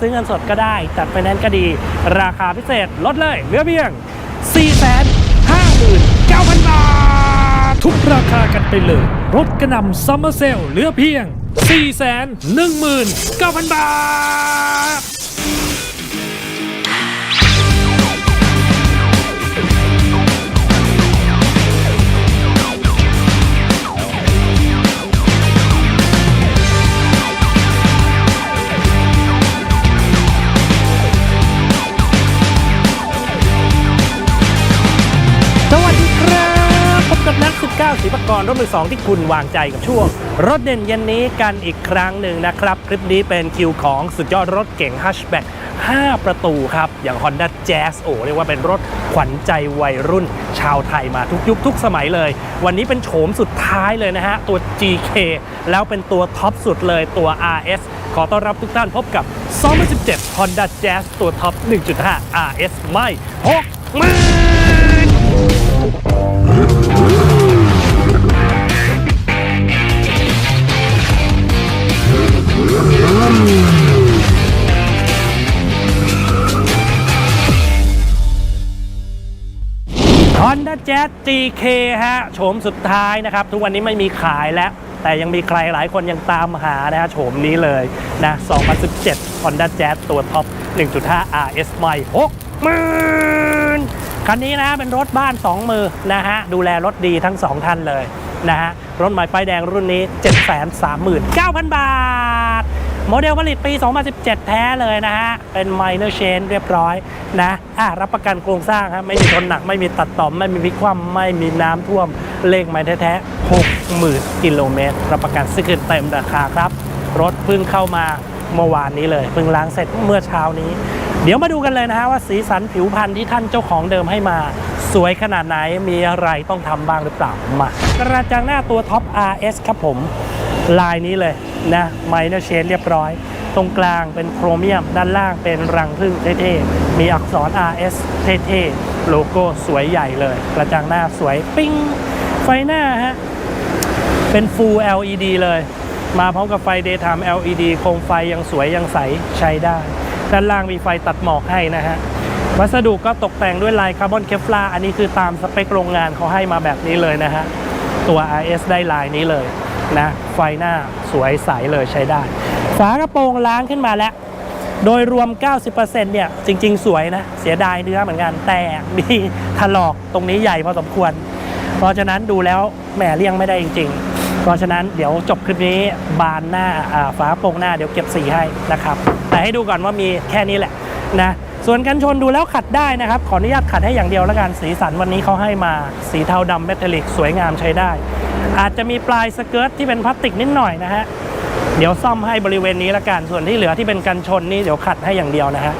ซื้อเงินสดก็ได้จัดไฟแนนซ์ก็ดี ราคาพิเศษลดเลยเหลือเพียง 4 5 9 0 0 0 บาท ทุกราคากันไปเลยรถกระนำซัมเมอร์เซลเหลือเพียง 4 1 9 0 0 0 บาท 9ศิลปกรรถมือสองที่คุณวางใจกับช่วง รถเด่นเย็นนี้กันอีกครั้งหนึ่งนะครับ คลิปนี้เป็นคิวของสุดยอดรถเก่งฮัชแบ็ก5 ประตูครับ อย่าง Honda Jazz โอ้เรียกว่าเป็นรถขวัญใจวัยรุ่น ชาวไทยมาทุกยุคทุกสมัยเลย วันนี้เป็นโฉมสุดท้ายเลยนะฮะ ตัว GK แล้วเป็นตัวท็อปสุดเลยตัว RS ขอต้อนรับทุกท่านพบกับ 2017 Honda Jazz ตัวท็อป 1.5 RS ไม่หกหมื่น Honda Jazz GK ฮะโฉมสุดท้ายนะครับ ทุกวันนี้ไม่มีขายแล้ว แต่ยังมีใครหลายคนยังตามหานะฮะโฉมนี้เลยนะ 2017 Honda Jazz ตัวท็อป 1.5 RS ใหม่6หมื่นคันนี้นะเป็นรถบ้าน 2 มือนะฮะ ดูแลรถดีทั้ง 2 ท่านเลยนะฮะ รถใหม่ป้ายแดงรุ่นนี้ 739,000 บาท โมเดลผลิตปี 2017 แท้เลยนะฮะ เป็น minor change เรียบร้อยนะอะรับประกันโครงสร้างครับไม่มีชนหนัก ไม่มีตัดต่อม ไม่มีพลิกคว่ำไม่มีน้ำท่วม เลขไม่แท้ๆ60,000 กิโลเมตร รับประกันซื้อคืนเต็มราคาครับ รถเพิ่งเข้ามาเมื่อวานนี้เลย เพิ่งล้างเสร็จเมื่อเช้านี้ เดี๋ยวมาดูกันเลยนะฮะว่าสีสันผิวพรรณที่ท่านเจ้าของเดิมให้มาสวยขนาดไหน มีอะไรต้องทำบ้างหรือเปล่า มากระจังหน้าตัวท็อป RS ครับผม ลายนี้เลยนะไมเนอร์เชนเรียบร้อย ตรงกลางเป็นโครเมียม ด้านล่างเป็นรังผึ้งเท่ๆ มีอักษร RS เท่ๆ โลโก้สวยใหญ่เลย กระจังหน้าสวยปิ้ง ไฟหน้าฮะ เป็น Full LED เลย มาพร้อมกับไฟ Daytime LED โคมไฟยังสวยยังใสใช้ได้ ด้านล่างมีไฟตัดหมอกให้นะฮะวัสดุก็ตกแต่งด้วยลายคาร์บอนเคฟลาอันนี้คือตามสเปคโรงงานเขาให้มาแบบนี้เลยนะฮะ ตัว RS ได้ลายนี้เลย นะไฟหน้าสวยใสเลยใช้ได้ ฝากระโปรงล้างขึ้นมาแล้วโดยรวม 90%เนี่ย จริง ๆ สวยนะ เสียดายเนื้อเหมือนกัน แต่มีถลอกตรงนี้ใหญ่พอสมควร เพราะฉะนั้นดูแล้วแหมเลี่ยงไม่ได้จริง ๆ เพราะฉะนั้นเดี๋ยวจบคลิปนี้บานหน้าฝาโปรงหน้าเดี๋ยวเก็บสีให้นะครับ แต่ให้ดูก่อนว่ามีแค่นี้แหละนะ ส่วนกันชนดูแล้วขัดได้นะครับ ขออนุญาตขัดให้อย่างเดียวแล้วกัน สีสันวันนี้เขาให้มา สีเทาดำเมทัลลิกสวยงามใช้ได้ อาจจะมีปลายสเกิร์ตที่เป็นพลาสติกนิดหน่อยนะฮะ เดี๋ยวซ่อมให้บริเวณนี้ละกัน ส่วนที่เหลือที่เป็นกันชนนี่เดี๋ยวขัดให้อย่างเดียวนะฮะ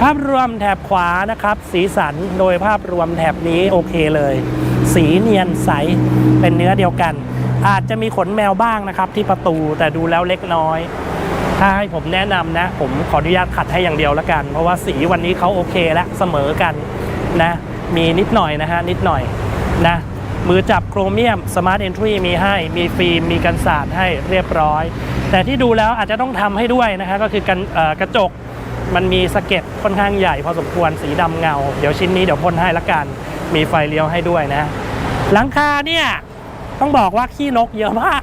ภาพรวมแถบขวานะครับ สีสันโดยภาพรวมแถบนี้โอเคเลย สีเนียนใสเป็นเนื้อเดียวกัน อาจจะมีขนแมวบ้างนะครับ ที่ประตูแต่ดูแล้วเล็กน้อย ถ้าให้ผมแนะนำนะ ผมขออนุญาตขัดให้อย่างเดียวละกัน เพราะว่าสีวันนี้เขาโอเคและเสมอกันนะ มีนิดหน่อยนะฮะนิดหน่อยนะ มือจับโครเมียม Smart Entry มีให้ มีฟิล์ม มีกันสาดให้เรียบร้อย แต่ที่ดูแล้วอาจจะต้องทำให้ด้วยนะฮะก็คือกันกระจกมันมีสะเก็ดค่อนข้างใหญ่พอสมควรสีดำเงา เดี๋ยวชิ้นนี้เดี๋ยวพ่นให้ละกัน มีไฟเลี้ยวให้ด้วยนะหลังคาเนี่ยต้องบอกว่าขี้นกเยอะมาก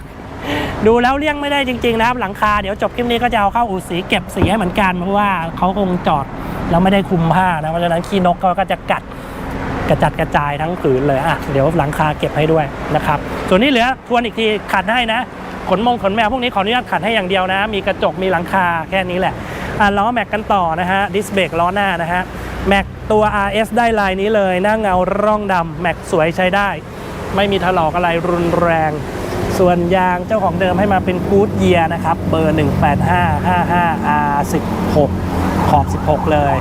ดูแล้วเลี่ยงไม่ได้จริงๆนะครับ หลังคาเดี๋ยวจบคลิปนี้ก็จะเอาเข้าอู่สีเก็บสีให้เหมือนกันเพราะว่าเขาคงจอดแล้วไม่ได้คุมผ้านะเพราะฉะนั้นขี้นกก็จะกัด กระจัดกระจายทั้งผืนเลยอะเดี๋ยวหลังคาเก็บให้ด้วยนะครับ ส่วนนี้เหลือทวนอีกทีขัดให้นะ ขนมงขนแมวพวกนี้ขออนุญาตขัดให้อย่างเดียวนะ มีกระจกมีหลังคาแค่นี้แหละอะล้อแม็กกันต่อนะฮะดิสเบรกล้อหน้านะฮะแม็กตัว RS ได้ลายนี้เลยหน้าเงาร่องดำแม็กสวยใช้ได้ ไม่มีถลอกอะไรรุนแรง ส่วนยางเจ้าของเดิมให้มาเป็นกู๊ดเยียนะครับ เบอร์ 18555R16 ขอบ 16 เลย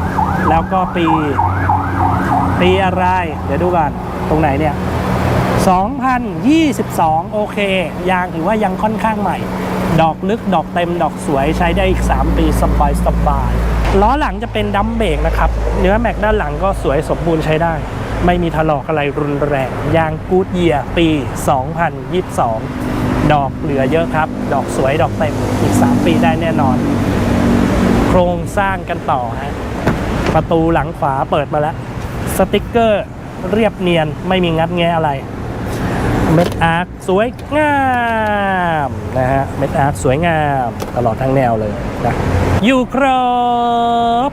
แล้วก็ปี ปีอะไร เดี๋ยวดูก่อนตรงไหนเนี่ย 2022 โอเค ยางถือว่ายังค่อนข้างใหม่ ดอกลึกดอกเต็มดอกสวยใช้ได้อีก 3 ปีสบายสบายล้อหลังจะเป็นดัมเบกนะครับ เนื้อแม็กด้านหลังก็สวยสมบูรณ์ใช้ได้ ไม่มีถลอกอะไรรุนแรง ยางกูดเยียปี 2022 ดอกเหลือเยอะครับ ดอกสวยดอกเต็มอีก 3 ปีได้แน่นอน โครงสร้างกันต่อฮะประตูหลังขวาเปิดมาแล้ว สติกเกอร์เรียบเนียนไม่มีงัดแงะอะไร เม็ดอาร์คสวยงามนะฮะ เม็ดอาร์คสวยงามตลอดทั้งแนวเลยนะอยู่ครบ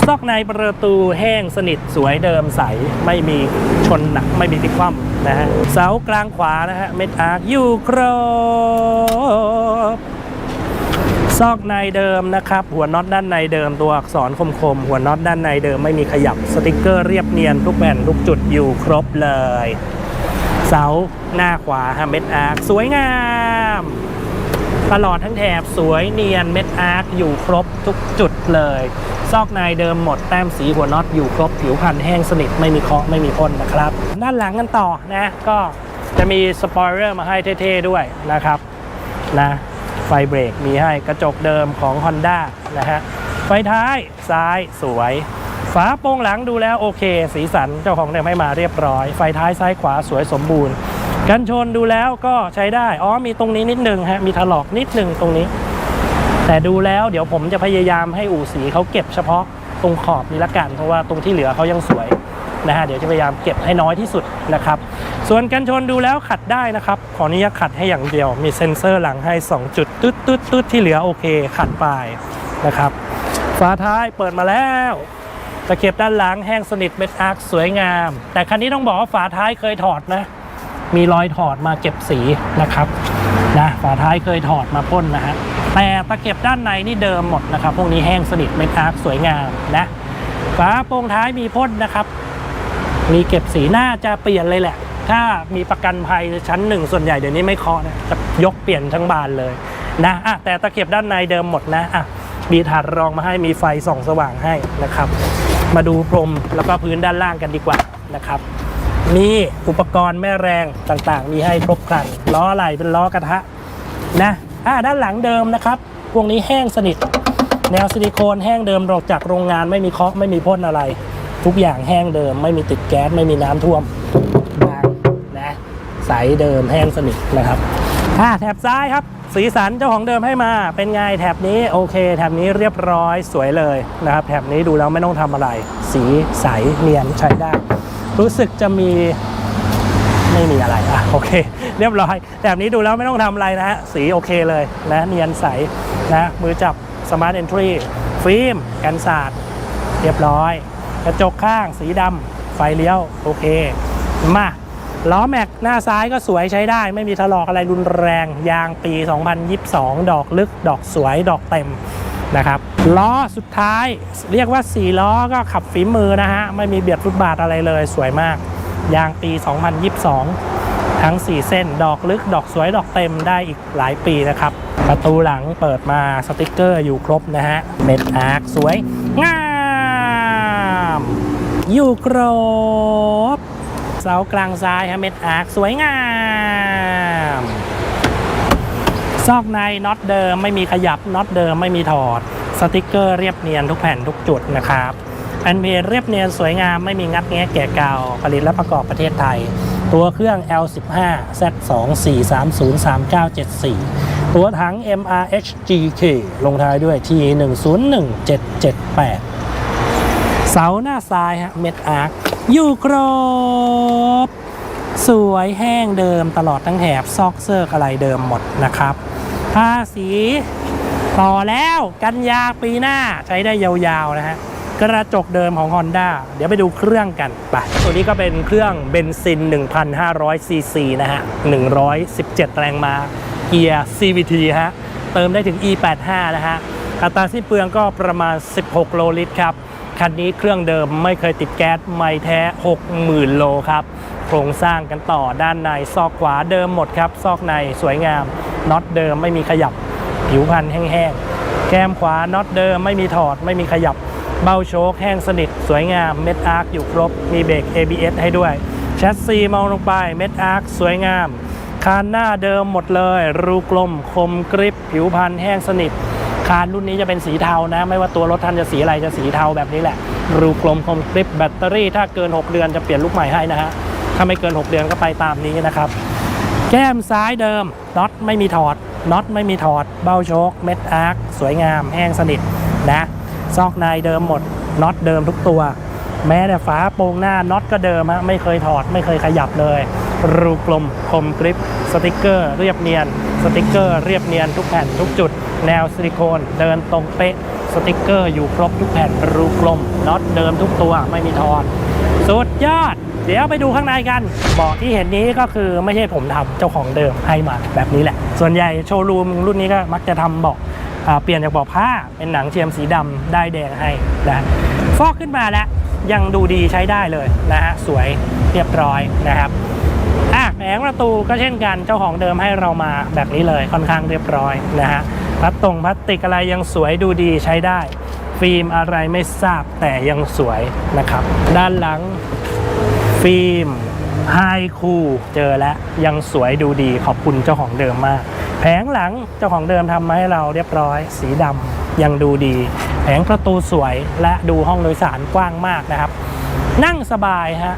สต็อกในประตูแห้งสนิทสวยเดิมใส ไม่มีชนหนักไม่มีพลิกคว่ำนะฮะ เสากลางขวานะฮะ เม็ดอาร์คอยู่ครบ ซอกในเดิมนะครับ หัวน็อตด้านในเดิมตัวอักษรคมๆ หัวน็อตด้านในเดิมไม่มีขยับสติกเกอร์เรียบเนียนทุกแผ่นทุกจุดอยู่ครบเลย เสาหน้าขวาฮะเม็ดอาร์คสวยงาม ตลอดทั้งแถบสวยเนียนเม็ดอาร์คอยู่ครบทุกจุดเลย ซอกในเดิมหมดแต้มสีหัวน็อตอยู่ครบผิวพันแห้งสนิทไม่มีเคาะไม่มีพ่นนะครับ ด้านหลังกันต่อนะก็จะมีสปอยเลอร์มาให้เท่ๆด้วยนะครับนะ ไฟเบรกมีให้กระจกเดิมของ Honda นะฮะ ไฟท้ายซ้ายสวย ฝาโปร่งหลังดูแล้วโอเค สีสันเจ้าของเดิมให้มาเรียบร้อย ไฟท้ายซ้ายขวาสวยสมบูรณ์ กันชนดูแล้วก็ใช้ได้ อ๋อมีตรงนี้นิดนึงฮะ มีถลอกนิดนึงตรงนี้ แต่ดูแล้วเดี๋ยวผมจะพยายามให้อู่สีเขาเก็บเฉพาะตรงขอบนี้ละกันเพราะว่าตรงที่เหลือเขายังสวย นะฮะเดี๋ยวจะพยายามเก็บให้น้อยที่สุดนะครับ ส่วนกันชนดูแล้วขัดได้นะครับ ขออนุญาตขัดให้อย่างเดียว มีเซ็นเซอร์หลังให้ 2 จุดตึ๊ดตึ๊ดตึ๊ดที่เหลือโอเคขัดไปนะครับฝาท้ายเปิดมาแล้วตะเข็บด้านหลังแห้งสนิทเม็ดอาร์คสวยงาม แต่คันนี้ต้องบอกว่าฝาท้ายเคยถอดนะ มีรอยถอดมาเก็บสีนะครับนะฝาท้ายเคยถอดมาพ่นนะฮะแต่ตะเข็บด้านในนี่เดิมหมดนะครับ พวกนี้แห้งสนิทเม็ดอาร์คสวยงามนะฝาโปร่งท้ายมีพ่นนะครับ มีเก็บสีน่าจะเปลี่ยนเลยแหละ ถ้ามีประกันภัยชั้นหนึ่งส่วนใหญ่เดี๋ยวนี้ไม่เคาะนะจะยกเปลี่ยนทั้งบานเลยนะอะแต่ตะเข็บด้านในเดิมหมดนะอะมีถาดรองมาให้มีไฟส่องสว่างให้นะครับ มาดูพรมแล้วก็พื้นด้านล่างกันดีกว่านะครับมีอุปกรณ์แม่แรงต่างๆ มีให้ครบครันล้ออะไรเป็นล้อกระทะนะอ่าด้านหลังเดิมนะครับ พวกนี้แห้งสนิท แนวซิลิโคนแห้งเดิมออกจากโรงงานไม่มีเคาะไม่มีพ่นอะไร ทุกอย่างแห้งเดิม ไม่มีติดแก๊สไม่มีน้ำท่วมบางนะใสเดิมแห้งสนิทนะครับอ่าแถบซ้ายครับ สีสันเจ้าของเดิมให้มา เป็นไงแถบนี้โอเค แถบนี้เรียบร้อยสวยเลยนะครับ แถบนี้ดูแล้วไม่ต้องทำอะไร สีใสเนียนใช้ได้ รู้สึกจะมีไม่มีอะไรอะโอเค เรียบร้อยแบบนี้ดูแล้วไม่ต้องทำอะไรนะฮะสีโอเคเลยนะเนียนใสนะมือจับ Smart Entry ฟิล์มกันสาดเรียบร้อย กระจกข้างสีดำไฟเลี้ยวโอเค มาล้อแม็กหน้าซ้ายก็สวยใช้ได้ ไม่มีถลอกอะไรรุนแรงยางปี 2022 ดอกลึก ดอกสวยดอกเต็มนะครับล้อสุดท้ายเรียกว่า 4 ล้อก็ขับฝีมือนะฮะ ไม่มีเบียดฟุตบาทอะไรเลยสวยมาก ยางปี 2022 ทั้ง 4 เส้นดอกลึก ดอกสวยดอกเต็มได้อีกหลายปีนะครับ ประตูหลังเปิดมาสติกเกอร์อยู่ครบนะฮะเม็ดอาร์คสวยงาม อยู่ครบเสากลางซ้ายฮะเม็ดอาร์คสวยงาม ซอกในน็อตเดิมไม่มีขยับน็อตเดิมไม่มีถอด สติกเกอร์เรียบเนียนทุกแผ่นทุกจุดนะครับแอนเพเรียบเนียนสวยงามไม่มีงัดแงะแก่เก่าผลิตและประกอบประเทศไทย ตัวเครื่อง L15 Z24303974 ตัวถัง MRH GK ลงท้ายด้วย T101778 เสาหน้าซ้ายฮะเม็ดอาร์คอยู่ครบ สวยแห้งเดิมตลอดทั้งแถบซอกเซอร์อะไรเดิมหมดนะครับภาษีต่อแล้วกันยาปีหน้าใช้ได้ยาวๆนะฮะกระจกเดิมของ Honda เดี๋ยวไปดูเครื่องกันไปตัวนี้ก็เป็นเครื่องเบนซิน 1,500 ซีซีนะฮะ 117 แรงม้าเกียร์ CVT ฮะ เติมได้ถึง E85 นะฮะ อัตราสิ้นเปลืองก็ประมาณ 16 โลลิตรครับ คันนี้เครื่องเดิมไม่เคยติดแก๊สไม่แท้ 60,000 โลครับ โครงสร้างกันต่อด้านในซอกขวาเดิมหมดครับ ซอกในสวยงามน็อตเดิมไม่มีขยับ ผิวพันธุ์แห้งๆ แก้มขวาน็อตเดิมไม่มีถอดไม่มีขยับ เบ้าโชคแห้งสนิท สวยงามเม็ดอาร์คอยู่ครบ มีเบรก ABS ให้ด้วยแชสซีมองลงไปเม็ดอาร์คสวยงามคานหน้าเดิมหมดเลย รูกลมคมกริบผิวพันธุ์แห้งสนิท คานรุ่นนี้จะเป็นสีเทานะ ไม่ว่าตัวรถท่านจะสีอะไรจะสีเทาแบบนี้แหละ รูกลมคมกริบแบตเตอรี่ ถ้าเกิน 6 เดือนจะเปลี่ยนลูกใหม่ให้นะฮะ ถ้าไม่เกิน 6 เดือนก็ไปตามนี้นะครับ แก้มซ้ายเดิมน็อตไม่มีถอดน็อตไม่มีถอด เบ้าโชคเม็ดอาร์คสวยงาม แห้งสนิทนะซอกในเดิมหมดน็อตเดิมทุกตัว แม้แต่ฝาโปรงหน้าน็อตก็เดิมฮะไม่เคยถอดไม่เคยขยับเลย รูกลมคมกริปสติกเกอร์ เรียบเนียน สติกเกอร์ เรียบเนียนทุกแผ่นทุกจุด แนวซิลิโคนเดินตรงเป๊ะสติกเกอร์อยู่ครบทุกแผ่นรูกลมน็อตเดิมทุกตัวไม่มีทอนสุดยอด เดี๋ยวไปดูข้างในกันเบาะที่เห็นนี้ก็คือไม่ใช่ผมทำเจ้าของเดิมให้มาแบบนี้แหละ ส่วนใหญ่โชว์รูมรุ่นนี้ก็มักจะทำเบาะเปลี่ยนจากเบาะผ้าเป็นหนังเทียมสีดำได้แดงให้นะฟอกขึ้นมาแล้วยังดูดีใช้ได้เลยนะฮะสวยเรียบร้อยนะครับอะแผงประตูก็เช่นกันเจ้าของเดิมให้เรามาแบบนี้เลยค่อนข้างเรียบร้อยนะฮะ พลาสตรงพลาสติกอะไรยังสวยดูดีใช้ได้ ฟิล์มอะไรไม่ทราบแต่ยังสวยนะครับ ด้านหลัง ฟิล์มไฮคูเจอแล้วยังสวยดูดีขอบคุณเจ้าของเดิมมาก แผงหลังเจ้าของเดิมทำมาให้เราเรียบร้อย สีดำยังดูดี แผงประตูสวยและดูห้องโดยสารกว้างมากนะครับ นั่งสบายฮะ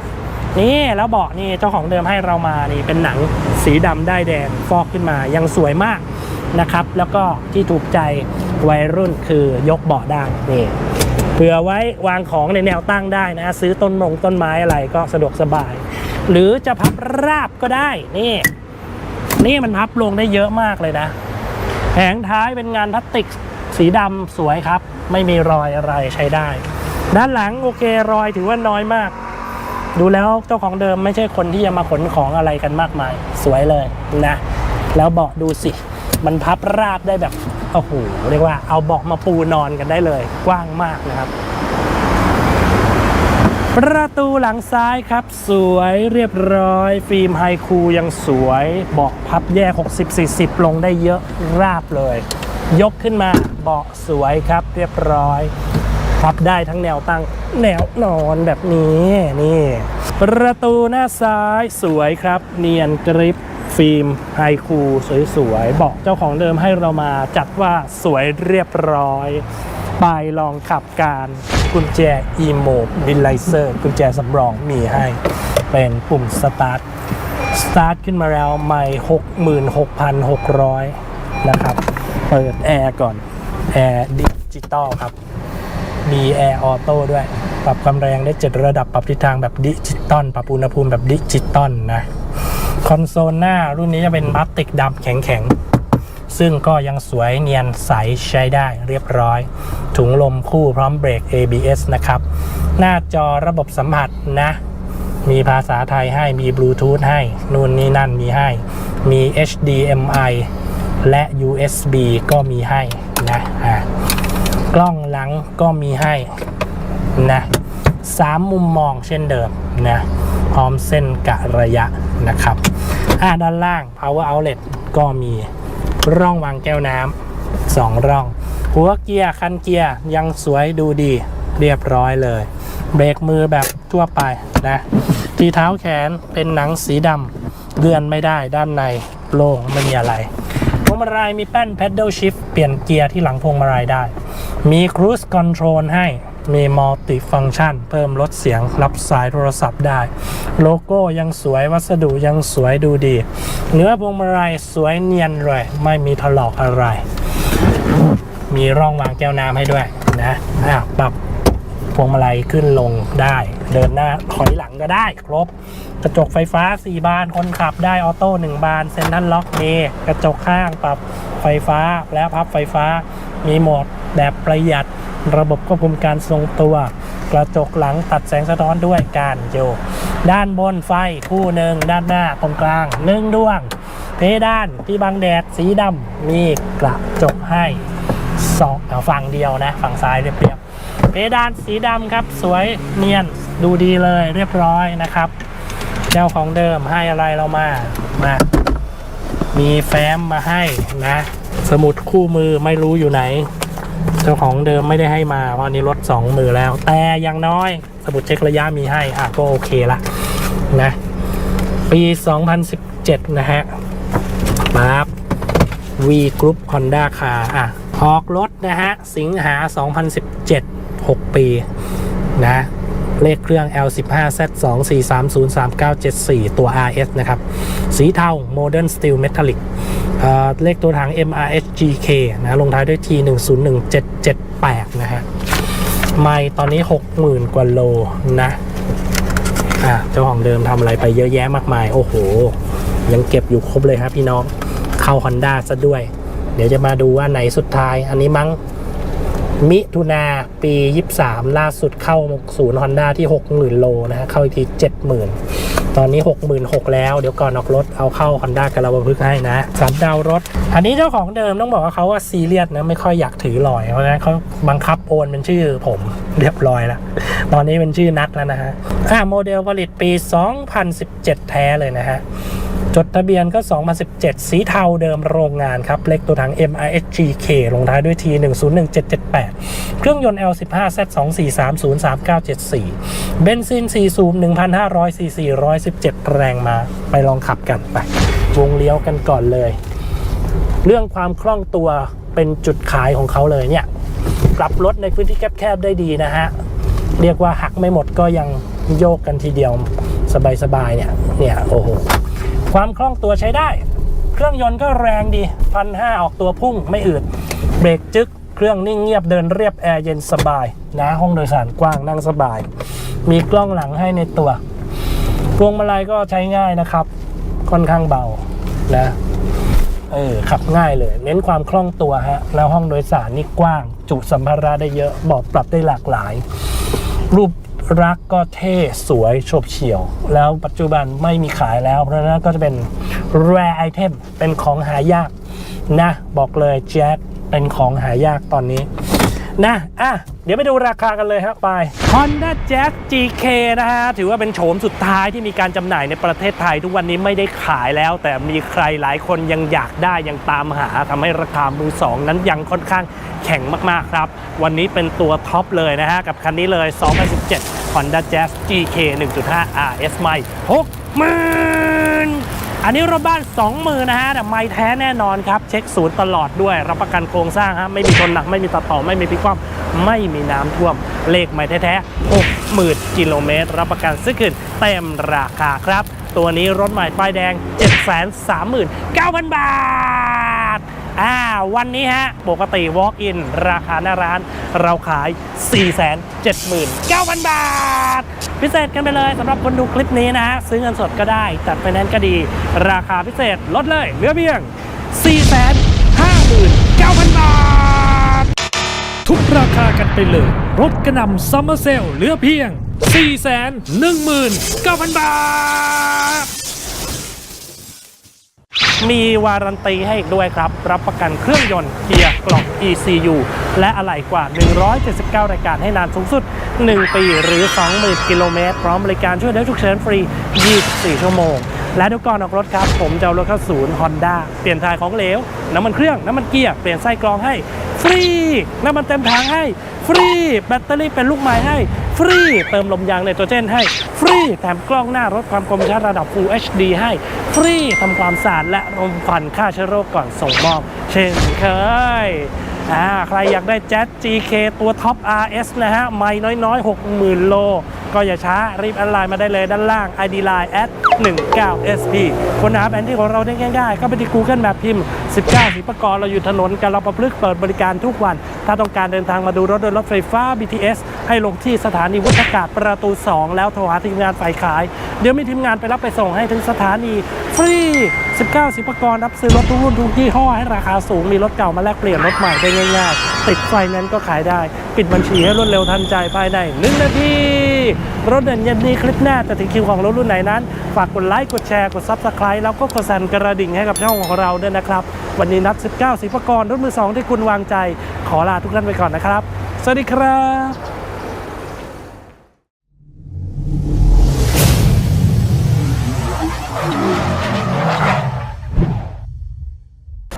นี่แล้วเบาะนี่เจ้าของเดิมให้เรามานี่เป็นหนังสีดำได้แดงฟอกขึ้นมายังสวยมาก นะครับ แล้วก็ที่ถูกใจวัยรุ่นคือยกเบาะได้นี่เผื่อไว้วางของในแนวตั้งได้นะ ซื้อต้นมงต้นไม้อะไรก็สะดวกสบาย หรือจะพับราบก็ได้นี่ นี่มันพับลงได้เยอะมากเลยนะแผงท้ายเป็นงานพลาสติกสีดำสวยครับ ไม่มีรอยอะไรใช้ได้ ด้านหลังโอเครอยถือว่าน้อยมาก ดูแล้วเจ้าของเดิมไม่ใช่คนที่จะมาขนของอะไรกันมากมาย สวยเลยนะ แล้วเบาะดูสิ มันพับราบได้แบบโอ้โหเรียกว่าเอาเบาะมาปูนอนกันได้เลย กว้างมากนะครับ ประตูหลังซ้ายครับ สวยเรียบร้อย ฟิล์มไฮคูยังสวยเบาะพับแยก 60-40 ลงได้เยอะราบเลย ยกขึ้นมาเบาะสวยครับ เรียบร้อยพับได้ทั้งแนวตั้งแนวนอนแบบนี้นี่ ประตูหน้าซ้ายสวยครับ เนียนกริป ฟิล์มไฮคูสวยๆบาะเจ้าของเดิมให้เรามาจัดว่าสวยเรียบร้อย ไปลองขับการกุญแจ e m o b i l i z e r กุญแจสำรองมีให้ เป็นปุ่มสตาร์ทสตาร์ทขึ้นมาแล้วไม่66,600 นะครับ เปิดแอร์ก่อน แอร์ดิจิตอลครับ มีแอร์ออโต้ด้วย ปรับความแรงได้ 7 ระดับปรับทิศทางแบบดิจิตอลปรับอุณหภูมิแบบดิจิตอลนะ คอนโซลหน้ารุ่นนี้จะเป็นพลาสติกดำแข็งๆ ซึ่งก็ยังสวยเนียนใสใช้ได้เรียบร้อย ถุงลมคู่พร้อมเบรก ABS นะครับ หน้าจอระบบสัมผัสนะ มีภาษาไทยให้มีบลูทูธให้ นู่นนี่นั่นมีให้ มี HDMI และ USB ก็มีให้นะอะกล้องหลังก็มีให้นะสามมุมมองเช่นเดิมนะพร้อมเส้นกะระยะนะครับ อ่าด้านล่าง power outlet ก็มีร่องวางแก้วน้ำสองร่อง หัวเกียร์คันเกียร์ยังสวยดูดีเรียบร้อยเลย เบรกมือแบบทั่วไปนะที่เท้าแขนเป็นหนังสีดำเลื่อนไม่ได้ด้านในโล่งไม่มีอะไรพวงมาลัยมีแป้น pedal shift เปลี่ยนเกียร์ที่หลังพวงมาลัยได้ มี cruise control ให้ มี multi function เพิ่มลดเสียงรับสายโทรศัพท์ได้ โลโก้ยังสวยวัสดุยังสวยดูดี เนื้อพวงมาลัยสวยเนียนเลย ไม่มีถลอกอะไร มีร่องวางแก้วน้ำให้ด้วยนะอะปรับพวงมาลัยขึ้นลงได้ เดินหน้าถอยหลังก็ได้ครบ กระจกไฟฟ้า 4 บานคนขับได้ออโต้1บานเซ็นทรัลล็อกมีกระจกข้างปรับไฟฟ้าและพับไฟฟ้า มีโหมดแบบประหยัด ระบบควบคุมการทรงตัว กระจกหลังตัดแสงสะท้อนด้วยการโยก ด้านบนไฟคู่หนึ่งด้านหน้าตรงกลางหนึ่งดวง เพดานที่บังแดดสีดำมีกระจกให้สองฝั่งเดียวนะ ฝั่งซ้ายเรียบๆเพดานสีดำครับ สวยเนียนดูดีเลยเรียบร้อยนะครับเจ้าของเดิมให้อะไรเรามามามีแฟ้มมาให้นะ สมุดคู่มือไม่รู้อยู่ไหน เจ้าของเดิมไม่ได้ให้มาเพราะนี้รถสองมือแล้ว แต่ย่างน้อยสมุดเช็คระยะมีให้อะก็โอเคละนะปี 2017 นะฮะปั๊บ V Group Honda Car อะออกรถนะฮะ สิงหา 2017 6 ปี นะ เลขเครื่อง L15Z24303974 ตัว RS นะครับ สีเทา Modern Steel Metallic เลขตัวถัง MRHGK นะลงท้ายด้วย T 1 0 1 7 7 8 นะฮะไม่ตอนนี้ 60,000 กว่าโลนะอะเจ้าของเดิมทำอะไรไปเยอะแยะมากมาย โอ้โห ยังเก็บอยู่ครบเลยครับพี่น้องเข้า Honda ซะด้วย เดี๋ยวจะมาดูว่าไหนสุดท้าย อันนี้มั้งมิถุนาปี 23 ล่าสุดเข้าศูนย์ฮอนด้าที่ 60,000 โลนะฮะเข้าอีกที 70,000 ตอนนี้ 66,000แล้ว เดี๋ยวก่อนออกรถเอาเข้าฮอนด้ากระบะพึกให้นะสันดาวรถ อันนี้เจ้าของเดิมต้องบอกว่าเขาว่าซีเรียสนะไม่ค่อยอยากถือลอยเพราะงั้นเขาบังคับโอนเป็นชื่อผมเรียบร้อยแล้ว ตอนนี้เป็นชื่อนัดแล้วนะฮะอ่าโมเดลผลิตปี 2017 แท้เลยนะฮะ จดทะเบียนก็ 2017 สีเทาเดิมโรงงานครับ เลขตัวถัง MIHGK ลงท้ายด้วย T 1 0 1 7 7 8 เครื่องยนต์ L15 Z 2 4 3 0 3 9 7 4 เบนซิน4สูบ1,500ซีซี117 แรงมาไปลองขับกันไปวงเลี้ยวกันก่อนเลย เรื่องความคล่องตัวเป็นจุดขายของเขาเลยเนี่ยกลับรถในพื้นที่แคบๆได้ดีนะฮะ เรียกว่าหักไม่หมดก็ยังโยกกันทีเดียวสบายๆเนี่ย เนี่ย โอ้โห ความคล่องตัวใช้ได้ เครื่องยนต์ก็แรงดีพันห้าออกตัวพุ่งไม่อืดเบรกจึกเครื่องนิ่งเงียบเดินเรียบแอร์เย็นสบายนะห้องโดยสารกว้างนั่งสบาย มีกล้องหลังให้ในตัวพวงมาลัยก็ใช้ง่ายนะครับ ค่อนข้างเบานะเออขับง่ายเลย เน้นความคล่องตัวฮะแล้วห้องโดยสารนี่กว้าง จุสัมภาระได้เยอะบอกปรับได้หลากหลาย รูป รักก็เท่สวยโฉบเฉี่ยว แล้วปัจจุบันไม่มีขายแล้วเพราะนั้นก็จะเป็น rare item เป็นของหายากนะ บอกเลยแจ๊ดเป็นของหายากตอนนี้นะ อะ เดี๋ยวไปดูราคากันเลยฮะไป Honda Jazz GK นะฮะ ถือว่าเป็นโฉมสุดท้ายที่มีการจำหน่ายในประเทศไทย ทุกวันนี้ไม่ได้ขายแล้ว แต่มีใครหลายคนยังอยากได้ยังตามหาทำให้ราคามือสองนั้นยังค่อนข้าง แข็งมากๆครับ วันนี้เป็นตัวท็อปเลยนะฮะ กับคันนี้เลย 2017 Honda Jazz GK 1.5 RS ใหม่60,000อันนี้รถบ้าน20,000นะฮะแต่ไม่แท้แน่นอนครับ เช็คศูนย์ตลอดด้วย รับประกันโครงสร้างฮะไม่มีชนหนักไม่มีตัดต่อไม่มีพิกคว่ำไม่มีน้ำท่วม เลขไม่แท้ๆ60,000กิโลเมตร รับประกันซื้อคืนเต็มราคาครับ ตัวนี้รถใหม่ป้ายแดง 739,000 บาท อ่าวันนี้ฮะ ปกติ walk in ราคาหน้าร้านเราขาย 479,000 บาท พิเศษกันไปเลยสำหรับคนดูคลิปนี้นะฮะ ซื้อเงินสดก็ได้ จัดไฟแนนซ์ก็ดี ราคาพิเศษลดเลยเหลือเพียง 459,000 บาท ทุกราคากันไปเลย รถกระนำซัมเมอร์เซลเหลือเพียง 419,000 บาท มีวารันตีให้อีกด้วยครับ รับประกันเครื่องยนต์เกียร์กล่อง ECU และอะไหล่กว่า 179 รายการให้นานสูงสุด 1 ปีหรือ 20,000 กิโลเมตร พร้อมบริการช่วยเหลือฉุกเฉินฟรี 24 ชั่วโมง และทุกก่อนออกรถครับ ผมจะเอารถเข้าศูนย์ Honda เปลี่ยนถ่ายของเหลว น้ำมันเครื่อง น้ำมันเกียร์ เปลี่ยนไส้กรองให้ ฟรี น้ำมันเต็มถังให้ ฟรี แบตเตอรี่เป็นลูกใหม่ให้ ฟรี เติมลมยางไนโตรเจนให้ ฟรี แถมกล้องหน้ารถความคมชัดระดับ Full HD ให้ ฟรีทำความสะอาดและรมควันฆ่าเชื้อโรคก่อนส่งมอบ เช่นเคย อ่าใครอยากได้แจ๊ GK ตัวท็อป RS นะฮะ ไม่น้อยๆ 60,000 โล ก็อย่าช้า รีบแอดไลน์มาได้เลยด้านล่าง ID Line at 19SP คนหาแผนที่ของเราได้ง่ายๆ ก็ไปที่ Google Map พิมพ์ 19สิบประกรเราอยู่ถนนกาลปะพฤกษ์เปิดบริการทุกวัน ถ้าต้องการเดินทางมาดูรถโดยรถไฟฟ้า BTS ให้ลงที่สถานีวุฒากาศประตู 2 แล้วโทรหาทีมงานฝ่ายขาย เดี๋ยวมีทีมงานไปรับไปส่งให้ถึงสถานีฟรี 19 สิบประกรรับซื้อรถทุกรุ่นทุกยี่ห้อให้ราคาสูงมีรถเก่ามาแลกเปลี่ยนรถใหม่ได้ง่ายๆ ติดไฟแนั้นซ์ก็ขายได้ ปิดบัญชีให้รวดเร็วทันใจภายใน 1 นาที รถเด่นเย็นนี้คลิปหน้าจะถึงคิวของรถรุ่นไหนนั้น ฝากกดไลค์กดแชร์กด Subscribe แล้วก็กดสั่นกระดิ่งให้กับช่องของเราด้วยนะครับ วันนี้นัด19 สิบประกรรถมือสองที่คุณวางใจ ขอลาทุกท่านไปก่อนนะครับ สวัสดีครับ